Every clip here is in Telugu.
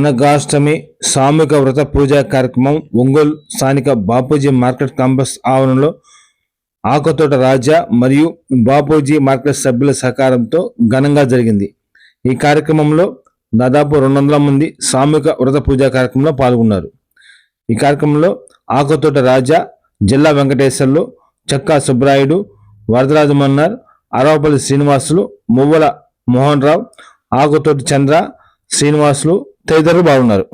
అనగాష్టమి సామూహిక వ్రత పూజా కార్యక్రమం ఒంగోలు స్థానిక బాపూజీ మార్కెట్ కాంప్లెక్స్ ఆవరణలో ఆకుతోట రాజా మరియు బాపూజీ మార్కెట్ సభ్యుల సహకారంతో ఘనంగా జరిగింది. ఈ కార్యక్రమంలో దాదాపు రెండు వందల మంది సామూహిక వ్రత పూజా కార్యక్రమంలో పాల్గొన్నారు. ఈ కార్యక్రమంలో ఆకుతోట రాజా జిల్లా వెంకటేశ్వర్లు చక్కా సుబ్రాయుడు వరదరాజు మన్నార్ అరవపల్లి శ్రీనివాసులు మువ్వల మోహన్ రావు ఆకుతోటి చంద్ర శ్రీనివాసులు తదితరులు బాగున్నారు.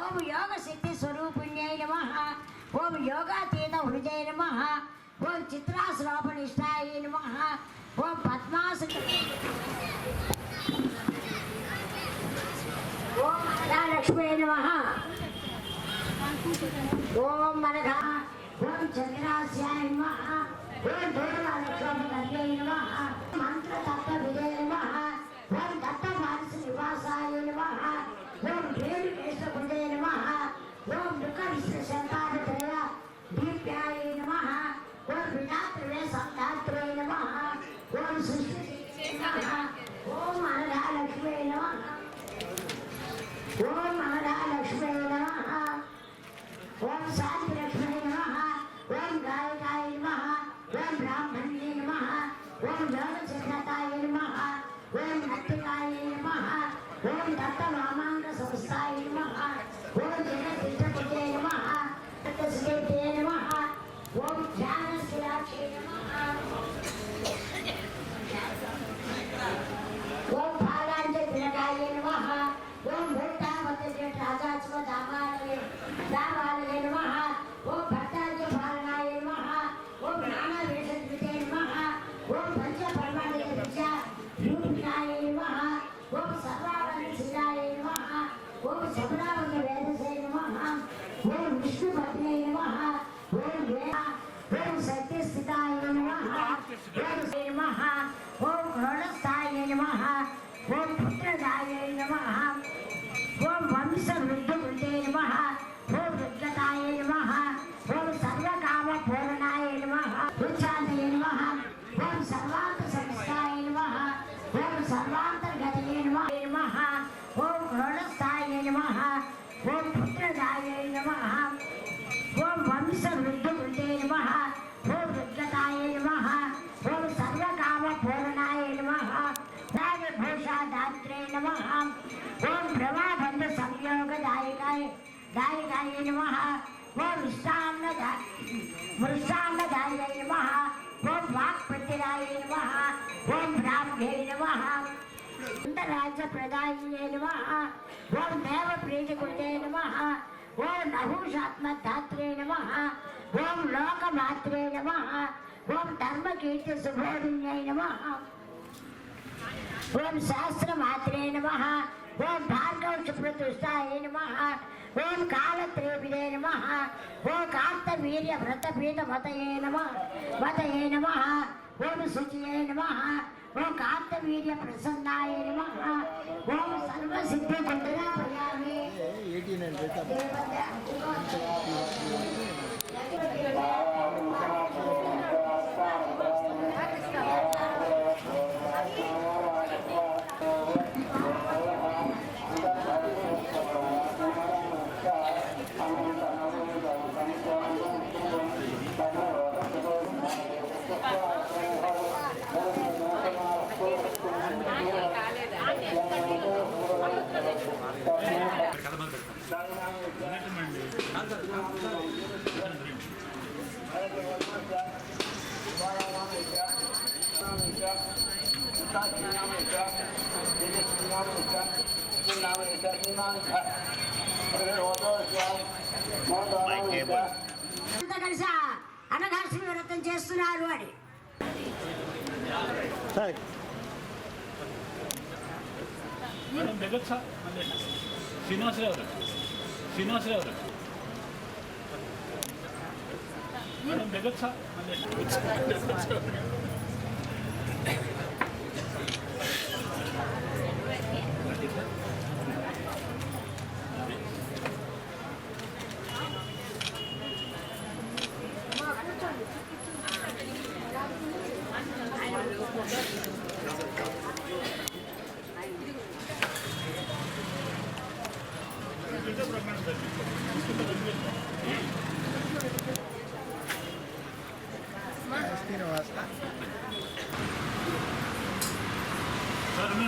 ఓం యోగ శక్తి స్వరూపిణ్యై నమ. ఓం యోగాతీత హృదయ నమ. ఓం చిత్రాశ్రోపణిష్టాయ నమ. ఓం పద్మాసు మహాలక్ష్మీ నమ ఓం మనక ఓం చంద్రాస్యాయ నమ. ఓం దూరాలక్ష్మి నమ మంత్ర తత్వ విజయ నమ. ఓం దత్త ब्राह्मण्ये नमः ॐ ज्ञानचक्रताय नमः ॐ अट्टिकाय नमः ॐ दत्तवामाङ्गसंस्थाय नमः ॐ जगत्पीठपते नमः तत्सुते नमः ॐ ज्ञानशिलाक्षे नमः ॐ फालाञ्जतिलकाय नमः ॐ भूटापतिराजात्मधामाय राम స్థితాయ నమ. ఓం రుణస్థాయ నమ. ఓం దాయకాయ నమ ఓం విశ్రాన్న వృషాన్నదాయ నమ ఓం వాక్ ప్రతిరాయ నమ ఓం బ్రాహ్మ్యే నమ అంతరాజ్య ప్రదాయినే నమ ఓం దేవ ప్రీతికృతే నమ ఓం నహూషాత్మధాత్రే నమ ఓం లోకమాత్రే నమ ఓం ధర్మకీర్తి శుభోదిన్యై నమ ఓం శాస్త్రమాత్రే నమ ఓం భార్గవ సుప్రతిష్టాయ నమ ఓం కాలత్రేవిదే నమ ఓం కార్తవీర్య వ్రతపీఠ మతయే నమ మతయే నమ ఓం శుచియే నమ ఓం కార్తవీర్య ప్రసన్నాయ నమ ఓం సర్వసిద్ధి కుండలాపయామి అంతా కలిసి అనఘాశ్రీ వ్రతం చేస్తున్నారు అని మేడం శ్రీనివాసరావు శ్రీనివాసరావు గారు మేడం దిగొచ్చా మళ్ళీ సార్ ఉండండి ఉండండి దేవతలందరూ కలిసి ఒక ఆ యజ్ఞం చెప్పారా వారి గురువు గారు సహ్యాద్రి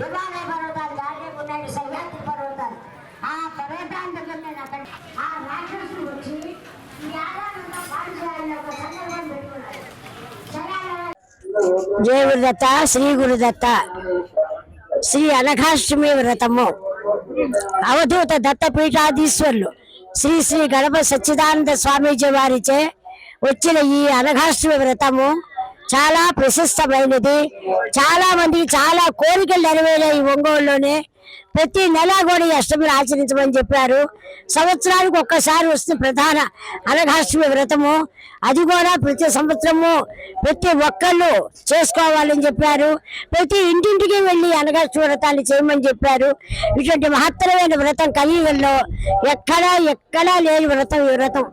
హిమాలయ పర్వతాలు దాటే ఉన్నాయి సహ్యాద్రి పర్వతాలు. ఆ పర్వతాల నేను అక్కడ ఆ రాక్షసులు వచ్చి ఈ ఆధారంగా పాడు చేయాలని ఒక సందర్భం పెట్టుకున్నారు జయ గురుదత్త శ్రీ గురుదత్త శ్రీ అనఘాష్టమి వ్రతము. అవధూత దత్త పీఠాధీశ్వరులు శ్రీ శ్రీ గణప సచ్చిదానంద స్వామీజీ వారిచే వచ్చిన ఈ అనఘాష్టమి వ్రతము చాలా ప్రశస్తమైనది. చాలా మందికి చాలా కోరికలు నెరవేరాయి ఒంగోలులోనే. ప్రతి నెల కూడా ఈ అష్టమిని ఆచరించమని చెప్పారు. సంవత్సరానికి ఒక్కసారి వస్తుంది ప్రధాన అనఘాష్టమి వ్రతము. అది కూడా ప్రతి సంవత్సరము ప్రతి ఒక్కళ్ళు చేసుకోవాలని చెప్పారు. ప్రతి ఇంటింటికి వెళ్ళి అనఘాష్టమి వ్రతాన్ని చేయమని చెప్పారు. ఇటువంటి మహత్తరమైన వ్రతం కలియుగంలో ఎక్కడా ఎక్కడా లేని వ్రతం ఈ వ్రతం.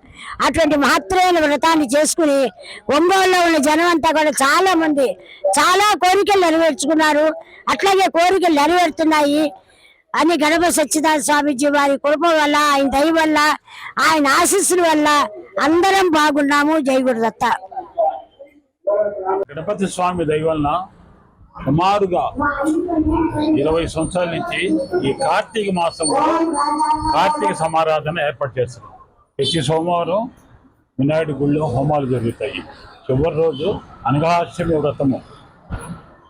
అటువంటి మహత్తరమైన వ్రతాన్ని చేసుకుని ఒంగోలులో ఉన్న జనం అంతా కూడా చాలా మంది చాలా కోరికలు నెరవేర్చుకున్నారు. అట్లాగే కోరికలు నెరవేరుతున్నాయి. అని గణపతి సచ్చిదాన స్వామీజీ వారి కృప వల్ల ఆయన దయ వల్ల ఆయన ఆశీస్సుల వల్ల అందరం బాగున్నాము. జై గురుదత్త. గణపతి స్వామి దయ వలన సుమారుగా ఇరవై సంవత్సరాల నుంచి ఈ కార్తీక మాసంలో కార్తీక సమారాధన ఏర్పాటు చేస్తారు ప్రతి సోమవారం వినాయకుడి గుళ్ళో హోమాలు జరుగుతాయి. చివరి రోజు అనగాష్టమి వ్రతము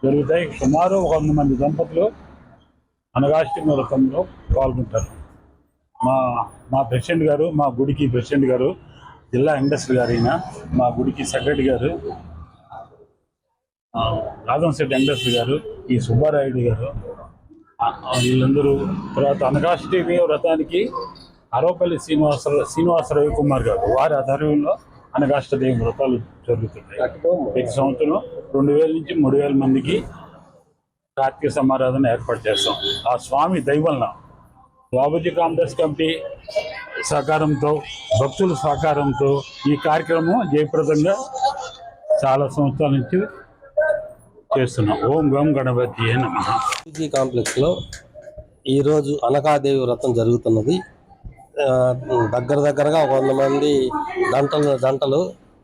జరుగుతాయి. సుమారు ఒక వంద మంది దంపతులు అనగాష్టమి వ్రతంలో పాల్గొంటారు. మా మా ప్రెసిడెంట్ గారు మా గుడికి ప్రెసిడెంట్ గారు జిల్లా ఇండస్ట్రీ గారు మా గుడికి సెక్రటరీ గారు రాధంశెట్టి ఇండస్ట్రీ గారు ఈ సుబ్బారాయుడు గారు వీళ్ళందరూ తర్వాత అనగాష్టమి వ్రతానికి అరవపల్లి శ్రీనివాస శ్రీనివాస రవికుమార్ గారు వారి ఆధ్వర్యంలో అనగాష్టదేవి వ్రతాలు జరుగుతున్నాయి. ప్రతి సంవత్సరం రెండు వేల నుంచి మూడు వేల మందికి కార్తీక సమారాధన ఏర్పాటు చేస్తాం. ఆ స్వామి దైవలన బాబుజీ కాంగ్రెస్ కమిటీ సహకారంతో భక్తుల సహకారంతో ఈ కార్యక్రమం జయప్రదంగా చాలా సంవత్సరాల నుంచి చేస్తున్నాం. ఓం గం గణపతి బాబుజీ కాంప్లెక్స్లో కాంప్లెక్స్లో ఈరోజు అనకాదేవి వ్రతం జరుగుతున్నది. దగ్గర దగ్గరగా ఒక వంద మంది గంటలు గంటలు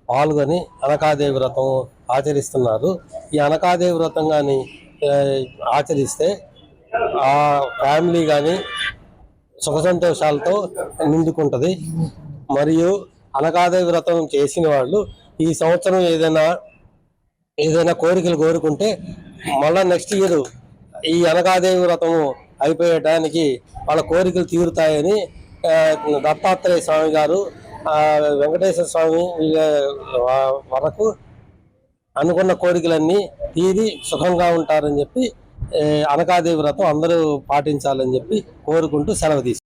పాల్గొని అనకాదేవి వ్రతం ఆచరిస్తున్నారు. ఈ అనకాదేవి వ్రతం కానీ ఆచరిస్తే ఆ ఫ్యామిలీ కానీ సుఖ సంతోషాలతో నిండుకుంటుంది. మరియు అనకాదేవి వ్రతం చేసిన వాళ్ళు ఈ సంవత్సరం ఏదైనా ఏదైనా కోరికలు కోరుకుంటే మళ్ళా నెక్స్ట్ ఇయర్ ఈ అనగాదేవి వ్రతము అయిపోయటానికి వాళ్ళ కోరికలు తీరుతాయని దత్తాత్రేయ స్వామి గారు వెంకటేశ్వర స్వామి వీళ్ళ వరకు అనుకున్న కోరికలన్నీ తీరి సుఖంగా ఉంటారని చెప్పి అనకాదేవి వ్రతం అందరూ పాటించాలని చెప్పి కోరుకుంటూ సెలవు తీసుకు